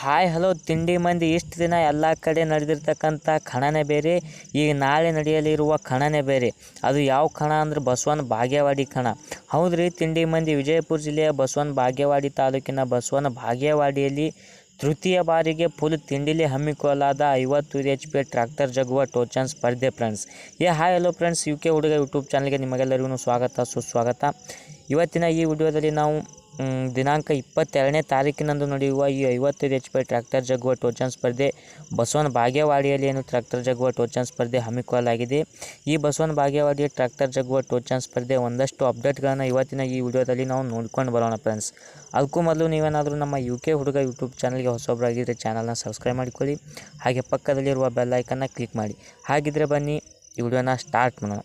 Hi, hello, ತಿಂಡಿ ಮಂದಿ. ಇಷ್ಟು ದಿನ ಎಲ್ಲ ಕಡೆ ನಡೆದಿರ್ತಕ್ಕಂಥ ಕಣನೇ ಬೇರೆ ಈಗ ನಾಳೆ ನಡೆಯಲಿರುವ ಕಣನೇ ಬೇರೆ. ಅದು ಯಾವ ಕಣ ಅಂದ್ರೆ ಬಸವನ ಭಾಗ್ಯವಾಡಿ ಕಣ ಹೌದ್ರಿ ತಿಂಡಿ ಮಂದಿ, ವಿಜಯಪುರ ಜಿಲ್ಲೆಯ ಬಸವನ ಭಾಗ್ಯವಾಡಿ ತಾಲೂಕಿನ ಬಸವನ ಭಾಗ್ಯವಾಡಿಯಲ್ಲಿ ತೃತೀಯ ಬಾರಿಗೆ ಫುಲ್ ತಿಂಡಿಲಿ ಹಮ್ಮಿಕೊಳ್ಳಲಾದ ಐವತ್ತು ಎಚ್ ಪಿ ಟ್ರ್ಯಾಕ್ಟರ್ ಜಗುವ ಟೋಚನ್ ಸ್ಪರ್ಧೆ ಫ್ರೆಂಡ್ಸ್. ಏ, hi, hello friends. U K ಹುಡುಗ ಯೂಟ್ಯೂಬ್ ಚಾನಲ್ಗೆ ನಿಮಗೆಲ್ಲರಿಗೂ ಸ್ವಾಗತ, ಸುಸ್ವಾಗತ. ಇವತ್ತಿನ ಈ ವಿಡಿಯೋದಲ್ಲಿ ನಾವು ದಿನಾಂಕ ಇಪ್ಪತ್ತೆರಡನೇ ತಾರೀಕಿನಂದು ನಡೆಯುವ ಈ ಐವತ್ತೈದು ಎಚ್ ಪಿ ಟ್ರ್ಯಾಕ್ಟರ್ ಜಗುವ ಟೋಚನ್ ಸ್ಪರ್ಧೆ ಬಸವನ ಭಾಗ್ಯವಾಡಿಯಲ್ಲಿ ಏನು ಟ್ರ್ಯಾಕ್ಟರ್ ಜಗುವ ಟೋಚನ್ ಸ್ಪರ್ಧೆ ಹಮ್ಮಿಕೊಳ್ಳಲಾಗಿದೆ. ಈ ಬಸವನ ಭಾಗ್ಯವಾಡಿಯ ಟ್ರ್ಯಾಕ್ಟರ್ ಜಗುವ ಟೋಚನ್ ಸ್ಪರ್ಧೆ ಒಂದಷ್ಟು ಅಪ್ಡೇಟ್ಗಳನ್ನು ಇವತ್ತಿನ ಈ ವಿಡಿಯೋದಲ್ಲಿ ನಾವು ನೋಡ್ಕೊಂಡು ಬರೋಣ ಫ್ರೆಂಡ್ಸ್ ಅದಕ್ಕೂ ಮೊದಲು ನೀವೇನಾದರೂ ನಮ್ಮ ಯು ಕೆ ಹುಡುಗ ಯೂಟ್ಯೂಬ್ ಚಾನಲ್ಗೆ ಹೊಸೊಬ್ಬರಾಗಿದ್ದರೆ ಚಾನಲ್ನ ಸಬ್ಸ್ಕ್ರೈಬ್ ಮಾಡಿಕೊಳ್ಳಿ. ಹಾಗೆ ಪಕ್ಕದಲ್ಲಿರುವ ಬೆಲ್ ಐಕನ್ನ ಕ್ಲಿಕ್ ಮಾಡಿ. ಹಾಗಿದ್ರೆ ಬನ್ನಿ, ಈ ವಿಡಿಯೋನ ಸ್ಟಾರ್ಟ್ ಮಾಡೋಣ.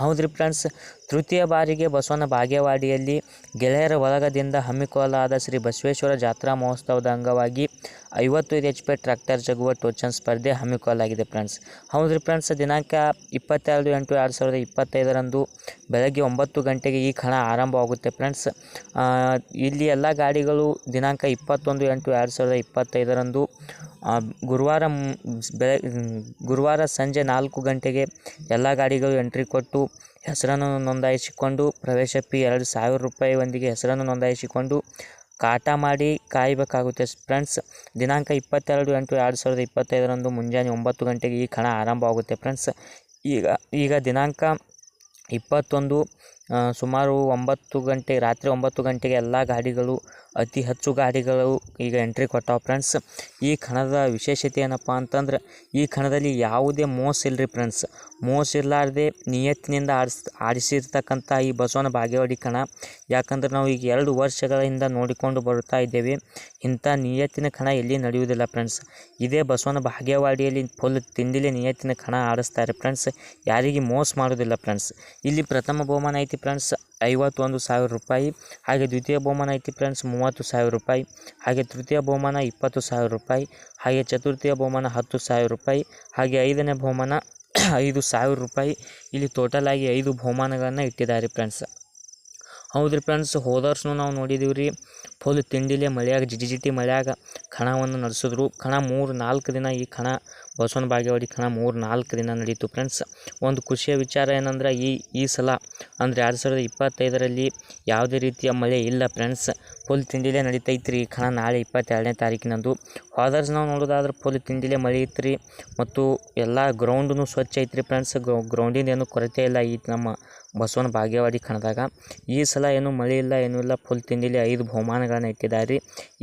ಹೌದ್ರಿ ಫ್ರೆಂಡ್ಸ್? ತೃತೀಯ ಬಾರಿಗೆ ಬಸವನ ಬಾಗೇವಾಡಿಯಲ್ಲಿ ಗೆಳೆಯರ ಬಳಗದಿಂದ ಹಮ್ಮಿಕೊಳ್ಳಲಾದ ಶ್ರೀ ಬಸವೇಶ್ವರ ಜಾತ್ರಾ ಮಹೋತ್ಸವದ ಅಂಗವಾಗಿ ಐವತ್ತೈದು ಎಚ್ ಪಿ ಟ್ರ್ಯಾಕ್ಟರ್ ಜಗುವ ಟೋಚನ್ ಸ್ಪರ್ಧೆ ಹಮ್ಮಿಕೊಳ್ಳಲಾಗಿದೆ ಫ್ರೆಂಡ್ಸ್. ಹೌದ್ರಿ ಫ್ರೆಂಡ್ಸ್, ದಿನಾಂಕ ಇಪ್ಪತ್ತೆರಡು ಎಂಟು ಎರಡು ಸಾವಿರದ ಇಪ್ಪತ್ತೈದರಂದು ಬೆಳಗ್ಗೆ ಒಂಬತ್ತು ಗಂಟೆಗೆ ಈ ಕಣ ಆರಂಭವಾಗುತ್ತೆ ಫ್ರೆಂಡ್ಸ್. ಇಲ್ಲಿ ಎಲ್ಲ ಗಾಡಿಗಳು ದಿನಾಂಕ ಇಪ್ಪತ್ತೊಂದು ಎಂಟು ಎರಡು ಸಾವಿರದ ಇಪ್ಪತ್ತೈದರಂದು ಗುರುವಾರ ಬೆಳ, ಗುರುವಾರ ಸಂಜೆ ನಾಲ್ಕು ಗಂಟೆಗೆ ಎಲ್ಲ ಗಾಡಿಗಳು ಎಂಟ್ರಿ ಕೊಟ್ಟು ಹೆಸರನ್ನು ನೋಂದಾಯಿಸಿಕೊಂಡು ಪ್ರವೇಶ ಪಿ ಎರಡು ಸಾವಿರ ರೂಪಾಯಿ ಒಂದಿಗೆ ಹೆಸರನ್ನು ನೋಂದಾಯಿಸಿಕೊಂಡು ಕಾಟ ಮಾಡಿ ಕಾಯಬೇಕಾಗುತ್ತೆ ಫ್ರೆಂಡ್ಸ್. ದಿನಾಂಕ ಇಪ್ಪತ್ತೆರಡು ಎಂಟು ಎರಡು ಸಾವಿರದ ಇಪ್ಪತ್ತೈದರಂದು ಮುಂಜಾನೆ ಒಂಬತ್ತು ಗಂಟೆಗೆ ಈ ಕಣ ಆರಂಭವಾಗುತ್ತೆ ಫ್ರೆಂಡ್ಸ್. ಈಗ ಈಗ ದಿನಾಂಕ ಇಪ್ಪತ್ತೊಂದು ಸುಮಾರು ಒಂಬತ್ತು ಗಂಟೆ, ರಾತ್ರಿ ಒಂಬತ್ತು ಗಂಟೆಗೆ ಎಲ್ಲ ಗಾಡಿಗಳು, ಅತಿ ಹೆಚ್ಚು ಗಾಡಿಗಳು ಈಗ ಎಂಟ್ರಿ ಕೊಟ್ಟಾವ ಫ್ರೆಂಡ್ಸ್ ಈ ಕಣದ ವಿಶೇಷತೆ ಏನಪ್ಪ ಅಂತಂದ್ರೆ, ಈ ಕಣದಲ್ಲಿ ಯಾವುದೇ ಮೋಸ ಇಲ್ಲರಿ ಫ್ರೆಂಡ್ಸ್ ಮೋಸ ಇರಲಾರ್ದೆ ನಿಯತ್ತಿನಿಂದ ಆಡಿಸ್, ಆಡಿಸಿರ್ತಕ್ಕಂಥ ಈ ಬಸವನ ಬಾಗೇವಾಡಿ ಕಣ ಯಾಕಂದ್ರೆ ನಾವು ಈಗ ಎರಡು ವರ್ಷಗಳಿಂದ ನೋಡಿಕೊಂಡು ಬರುತ್ತಾ ಇದ್ದೇವೆ. ಇಂಥ ನಿಯತ್ತಿನ ಕಣ ಎಲ್ಲಿ ನಡೆಯುವುದಿಲ್ಲ ಫ್ರೆಂಡ್ಸ್ ಇದೇ ಬಸವನ ಬಾಗೇವಾಡಿಯಲ್ಲಿ ಫುಲ್ ತಿಂದಿಲೆ ನಿಯತ್ತಿನ ಕಣ ಆಡಿಸ್ತಾರೆ ಫ್ರೆಂಡ್ಸ್ ಯಾರಿಗೆ ಮೋಸ ಮಾಡೋದಿಲ್ಲ ಫ್ರೆಂಡ್ಸ್ ಇಲ್ಲಿ ಪ್ರಥಮ ಬಹುಮಾನ ಐತಿ ಫ್ರೆಂಡ್ಸ್, ಐವತ್ತೊಂದು ಸಾವಿರ ರೂಪಾಯಿ. ಹಾಗೆ ದ್ವಿತೀಯ ಬಹುಮಾನ ಐತಿ ಫ್ರೆಂಡ್ಸ್, ಮೂವತ್ತು ಸಾವಿರ ರೂಪಾಯಿ. ಹಾಗೆ ತೃತೀಯ ಬಹುಮಾನ ಇಪ್ಪತ್ತು ಸಾವಿರ ರೂಪಾಯಿ. ಹಾಗೆ ಚತುರ್ಥಿಯ ಬಹುಮಾನ ಹತ್ತು ಸಾವಿರ ರೂಪಾಯಿ. ಹಾಗೆ ಐದನೇ ಬಹುಮಾನ ಐದು ಸಾವಿರ ರೂಪಾಯಿ. ಇಲ್ಲಿ ಟೋಟಲ್ ಆಗಿ ಐದು ಬಹುಮಾನಗಳನ್ನು ಇಟ್ಟಿದ್ದಾರೆ ಫ್ರೆಂಡ್ಸ್. ಹೌದ್ರಿ ಫ್ರೆಂಡ್ಸ್ ಹೋದ ವರ್ಷನೂ ನಾವು ನೋಡಿದ್ದೀವಿ ರೀ ಫುಲ್ ತಿಂಡಿಲೆ ಮಳೆಯಾಗ, ಜಿಟಿ ಜಿಟಿ ಮಳೆಯಾಗ ಕಣವನ್ನು ನಡೆಸಿದ್ರು. ಕಣ ಮೂರು ನಾಲ್ಕು ದಿನ ಈ ಕಣ ಬಸವನ ಬಾಗೇವಾಡಿ ಕಣ ಮೂರು ನಾಲ್ಕು ದಿನ ನಡೀತು ಫ್ರೆಂಡ್ಸ್ ಒಂದು ಖುಷಿಯ ವಿಚಾರ ಏನಂದ್ರೆ, ಈ ಈ ಸಲ ಅಂದರೆ ಎರಡು ಸಾವಿರದ ಇಪ್ಪತ್ತೈದರಲ್ಲಿ ಯಾವುದೇ ರೀತಿಯ ಮಳೆ ಇಲ್ಲ ಫ್ರೆಂಡ್ಸ್ ಫುಲ್ ತಿಂಡಿಲೇ ನಡೀತೈತ್ರಿ ಈ ಕಣ ನಾಳೆ ಇಪ್ಪತ್ತೆರಡನೇ ತಾರೀಕಿನಂದು. ವರ್ಷ ನಾವು ನೋಡೋದಾದ್ರೆ ಫುಲ್ ತಿಂಡಿಲೇ ಮಳೆ ಇತ್ತು ರೀ ಮತ್ತು ಎಲ್ಲ ಗ್ರೌಂಡೂ ಸ್ವಚ್ಛ ಐತ್ರಿ ಫ್ರೆಂಡ್ಸ್ ಗ್ರೌಂಡಿಂದ ಏನು ಕೊರತೆ ಇಲ್ಲ ಈ ನಮ್ಮ ಬಸವನ ಭಾಗ್ಯವಾಡಿ ಕಣದಾಗ, ಈ ಸಲ ಏನು ಮಳೆ ಇಲ್ಲ, ಏನು ಇಲ್ಲ ಫುಲ್ ತಿಂಡಿಲಿ ಐದು ಬಹುಮಾನಗಳನ್ನು ಇಟ್ಟಿದ್ದಾರೆ.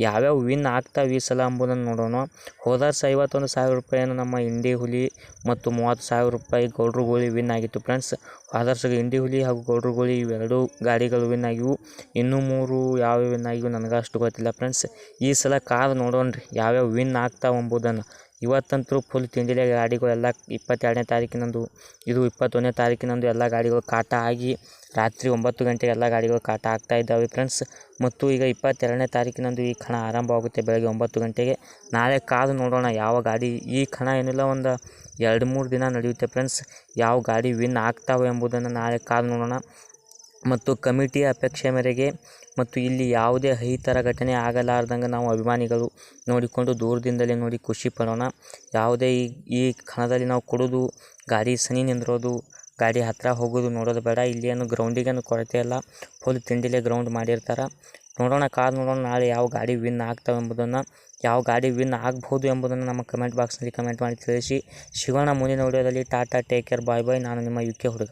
ಯಾವ್ಯಾವ ವಿನ್ ಆಗ್ತಾವೆ ಈ ಸಲ ಅಂಬುದನ್ನು ನೋಡೋಣ. ಹೋದ ವರ್ಷ ಐವತ್ತೊಂದು ಸಾವಿರ ರೂಪಾಯಿಯನ್ನು ನಮ್ಮ ಇಂಡಿ ಹುಲಿ ಮತ್ತು ಮೂವತ್ತು ಸಾವಿರ ರೂಪಾಯಿ ಗೌಡ್ರ ಗೋಳಿ ವಿನ್ ಆಗಿತ್ತು ಫ್ರೆಂಡ್ಸ್ ಹೋದ ವರ್ಷ ಇಂಡಿ ಹುಲಿ ಹಾಗೂ ಗೌಡ್ರ ಗೋಳಿ ಇವೆರಡೂ ಗಾಡಿಗಳು ವಿನ್ ಆಗಿವು. ಇನ್ನೂ ಮೂರು ಯಾವ ವಿನ್ ಆಗಿವು ನನಗೆ ಅಷ್ಟು ಗೊತ್ತಿಲ್ಲ ಫ್ರೆಂಡ್ಸ್ ಈ ಸಲ ಕಾರ್ ನೋಡೋಣ ರೀ ಯಾವ್ಯಾವ ವಿನ್ ಆಗ್ತಾವೆ ಎಂಬುದನ್ನು ಇವತ್ತಂತೂ ಫುಲ್ ತಿಂಡಿಲೆ ಗಾಡಿಗಳೆಲ್ಲ ಇಪ್ಪತ್ತೆರಡನೇ ತಾರೀಕಿನಂದು, ಇದು ಇಪ್ಪತ್ತೊಂದನೇ ತಾರೀಕಿನಂದು ಎಲ್ಲ ಗಾಡಿಗಳು ಕಾಟ ಆಗಿ ರಾತ್ರಿ ಒಂಬತ್ತು ಗಂಟೆಗೆ ಎಲ್ಲ ಗಾಡಿಗಳು ಕಾಟ ಆಗ್ತಾ ಇದ್ದಾವೆ ಫ್ರೆಂಡ್ಸ್ ಮತ್ತು ಈಗ ಇಪ್ಪತ್ತೆರಡನೇ ತಾರೀಕಿನಂದು ಈ ಕಣ ಆರಂಭವಾಗುತ್ತೆ ಬೆಳಗ್ಗೆ ಒಂಬತ್ತು ಗಂಟೆಗೆ. ನಾಳೆ ಕಾದು ನೋಡೋಣ ಯಾವ ಗಾಡಿ, ಈ ಕಣ ಏನಿಲ್ಲ ಒಂದು ಎರಡು ಮೂರು ದಿನ ನಡೆಯುತ್ತೆ ಫ್ರೆಂಡ್ಸ್ ಯಾವ ಗಾಡಿ ವಿನ್ ಆಗ್ತಾವೆ ಎಂಬುದನ್ನು ನಾಳೆ ಕಾದು ನೋಡೋಣ. ಮತ್ತು ಕಮಿಟಿಯ ಅಪೇಕ್ಷೆ ಮೇರೆಗೆ ಮತ್ತು ಇಲ್ಲಿ ಯಾವುದೇ ಅಹಿತರ ಘಟನೆ ಆಗಲಾರ್ದಂಗೆ ನಾವು ಅಭಿಮಾನಿಗಳು ನೋಡಿಕೊಂಡು ದೂರದಿಂದಲೇ ನೋಡಿ ಖುಷಿ ಪಡೋಣ. ಯಾವುದೇ ಈ ಈ ಕ್ಷಣದಲ್ಲಿ ನಾವು ಕೊಡೋದು, ಗಾಡಿ ಸನಿ ನಿಂದಿರೋದು, ಗಾಡಿ ಹತ್ತಿರ ಹೋಗೋದು ನೋಡೋದು ಬೇಡ. ಇಲ್ಲಿ ಏನು ಗ್ರೌಂಡಿಗೇನು ಕೊರತೆ ಇಲ್ಲ. ಫುಲ್ ತಿಂಡಿಲೇ ಗ್ರೌಂಡ್ ಮಾಡಿರ್ತಾರೆ. ನೋಡೋಣ, ಕಾದು ನೋಡೋಣ ನಾಳೆ ಯಾವ ಗಾಡಿ ವಿನ್ ಆಗ್ತವೆ ಎಂಬುದನ್ನು, ಯಾವ ಗಾಡಿ ವಿನ್ ಆಗ್ಬೋದು ಎಂಬುದನ್ನು ನಮ್ಮ ಕಮೆಂಟ್ ಬಾಕ್ಸ್ನಲ್ಲಿ ಕಮೆಂಟ್ ಮಾಡಿ ತಿಳಿಸಿ. ಶಿವಣ್ಣ ಮುಂದಿನ ವಿಡಿಯೋದಲ್ಲಿ tata take care bye bye. ನಾನು ನಿಮ್ಮ ಯು ಕೆ ಹುಡುಗ.